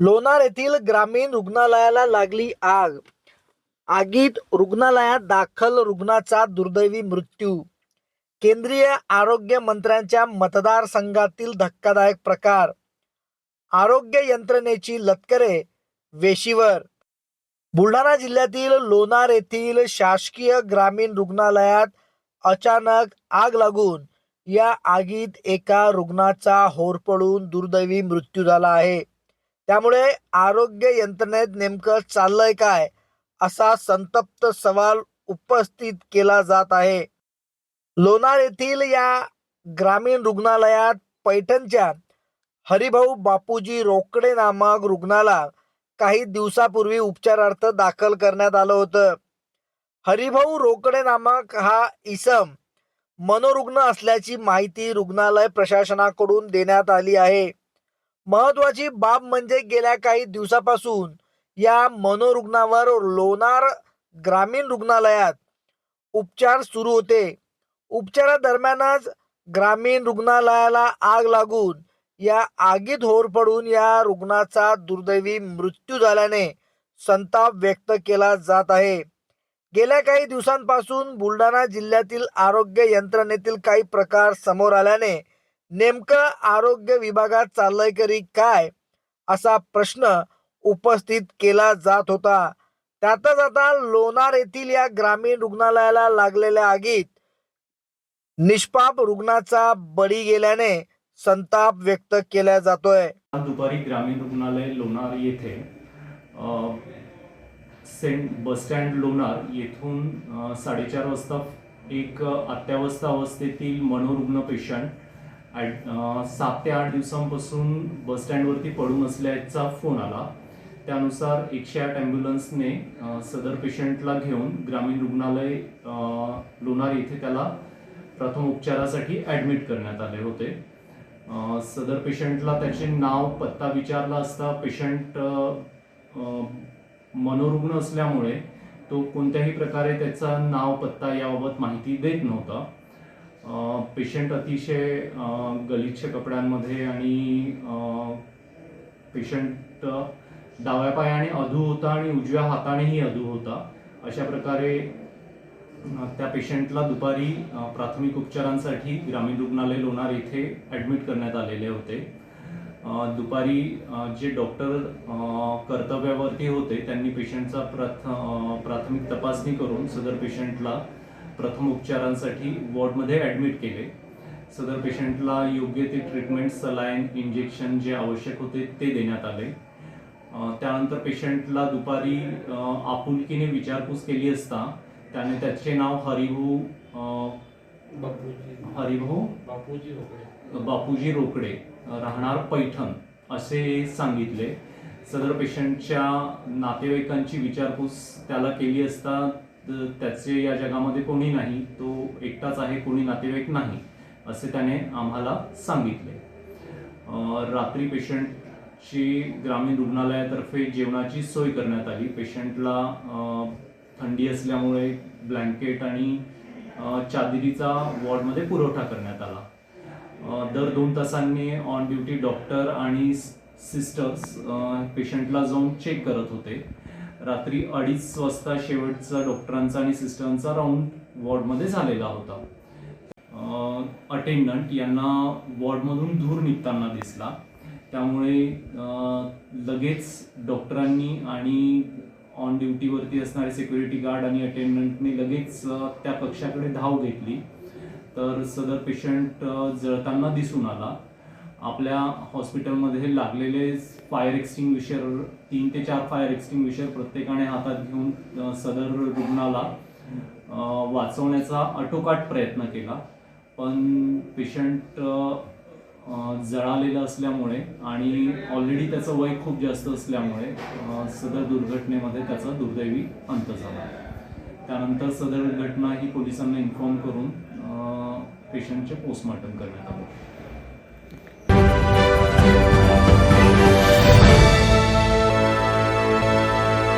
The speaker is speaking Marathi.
लोणार येथील ग्रामीण रुग्णालयाला लागली आग. आगीत रुग्णालयात दाखल रुग्णाचा दुर्दैवी मृत्यू. केंद्रीय आरोग्य मंत्र्यांच्या मतदारसंघातील धक्कादायक प्रकार. आरोग्य यंत्रणेची लतकरे वेशीवर. बुलढाणा जिल्ह्यातील लोणार येथील शासकीय ग्रामीण रुग्णालयात अचानक आग लागून या आगीत एका रुग्णाचा होरपळून दुर्दैवी मृत्यू झाला आहे. त्यामुळे आरोग्य यंत्रणेत नेमकं चाललंय काय असा संतप्त सवाल उपस्थित केला जात आहे. लोणार येथील या ग्रामीण रुग्णालयात पैठणच्या हरिभाऊ बापूजी रोकडे नामक रुग्णाला काही दिवसापूर्वी उपचारार्थ दाखल करण्यात आलं होतं. हरिभाऊ रोकडे नामक हा इसम मनोरुग्ण असल्याची माहिती रुग्णालय प्रशासनाकडून देण्यात आली आहे. महत्वाची बाब म्हणजे गेल्या काही दिवसापासून या मनोरुग्णावर लोणार ग्रामीण रुग्णालयात उपचार सुरू होते. उपचारादरम्यानच ग्रामीण रुग्णालयाला आग लागून या आगीत होरपडून या रुग्णाचा दुर्दैवी मृत्यू झाल्याने संताप व्यक्त केला जात आहे. गेल्या काही दिवसांपासून बुलढाणा जिल्ह्यातील आरोग्य यंत्रणेतील काही प्रकार समोर आल्याने नेमकं आरोग्य विभागात चाललंय करी काय असा प्रश्न उपस्थित केला जात होता. त्यातच आता लोणार येथील या ग्रामीण रुग्णालयाला लागलेल्या आगीत निष्पाप रुग्णाचा बळी गेल्याने संताप व्यक्त केला जातोय. दुपारी ग्रामीण रुग्णालय लोणार येथे सेंट बसस्टँड लोणार येथून साडेचार वाजता एक अत्यावस्था अवस्थेतील मनोरुग्ण पेशंट सात ते आठ दिवसांपासून बसस्टँडवरती पडून असल्याचा फोन आला. त्यानुसार एकशे आठ ॲम्ब्युलन्सने सदर पेशंटला घेऊन ग्रामीण रुग्णालय लोणार येथे त्याला प्रथम उपचारासाठी ॲडमिट करण्यात आले होते. सदर पेशंटला त्याचे नाव पत्ता विचारला असता पेशंट मनोरुग्ण असल्यामुळे तो कोणत्याही प्रकारे त्याचा नाव पत्ता याबाबत माहिती देत नव्हता. पेशंट अतिशय गलिच्छ कपड्यांमध्ये आणि पेशंट डाव्या पायाने अधू होता आणि उजव्या हातानेही अधू होता. अशा प्रकारे त्या पेशंटला दुपारी प्राथमिक उपचारांसाठी ग्रामीण रुग्णालय लोणार येथे ॲडमिट करण्यात आलेले होते. दुपारी जे डॉक्टर कर्तव्यावरती होते त्यांनी पेशंटचा प्रथ प्राथमिक तपासणी करून सदर पेशंटला प्रथम उपचारांसाठी वॉर्डमध्ये ॲडमिट केले. सदर पेशंटला योग्य ते ट्रीटमेंट सलाईन इंजेक्शन जे आवश्यक होते ते देण्यात आले. त्यानंतर पेशंटला दुपारी आपुलकीने विचारपूस केली असता त्याने त्याचे नाव हरिभाऊ हरिभाऊ? बापूजी रोकडे. बापूजी रोकडे राहणार पैठण असे सांगितले. सदर पेशंटच्या नातेवाईकांची विचारपूस त्याला केली असता तर त्याचे या जगामध्ये कोणी नाही तो एकटाच आहे कोणी नातेवाईक नाही असे त्याने आम्हाला सांगितले. रात्री पेशंटची ग्रामीण रुग्णालयातर्फे जेवणाची सोय करण्यात आली. पेशंटला थंडी असल्यामुळे ब्लँकेट आणि चादरीचा वॉर्डमध्ये पुरवठा करण्यात आला. दर दोन तासांनी ऑन ड्युटी डॉक्टर आणि सिस्टर्स पेशंटला जाऊन चेक करत होते. रात्री अडीच वाजता शेवटचा डॉक्टरांचा आणि सिस्टरांचा राऊंड वॉर्डमध्ये झालेला होता. अटेंडंट यांना वॉर्डमधून धूर निघताना दिसला. त्यामुळे लगेच डॉक्टरांनी आणि ऑन ड्युटीवरती असणारे सिक्युरिटी गार्ड आणि अटेंडंटने लगेच त्या कक्षाकडे धाव घेतली. तर सदर पेशंट जळताना दिसून आला. आपल्या हॉस्पिटलमध्ये लागलेले फायर एक्सटिंग्विशर तीन ते चार फायर एक्सटिंग्विशर प्रत्येकाने हातात घेऊन सदर रुग्णाला वाचवण्याचा आटोकाट प्रयत्न केला. पण पेशंट जळालेलं असल्यामुळे आणि ऑलरेडी त्याचं वय खूप जास्त असल्यामुळे सदर दुर्घटनेमध्ये त्याचा दुर्दैवी अंत झाला. त्यानंतर सदर घटना ही पोलिसांना इन्फॉर्म करून पेशंटचे पोस्टमॉर्टम करण्यात आलं.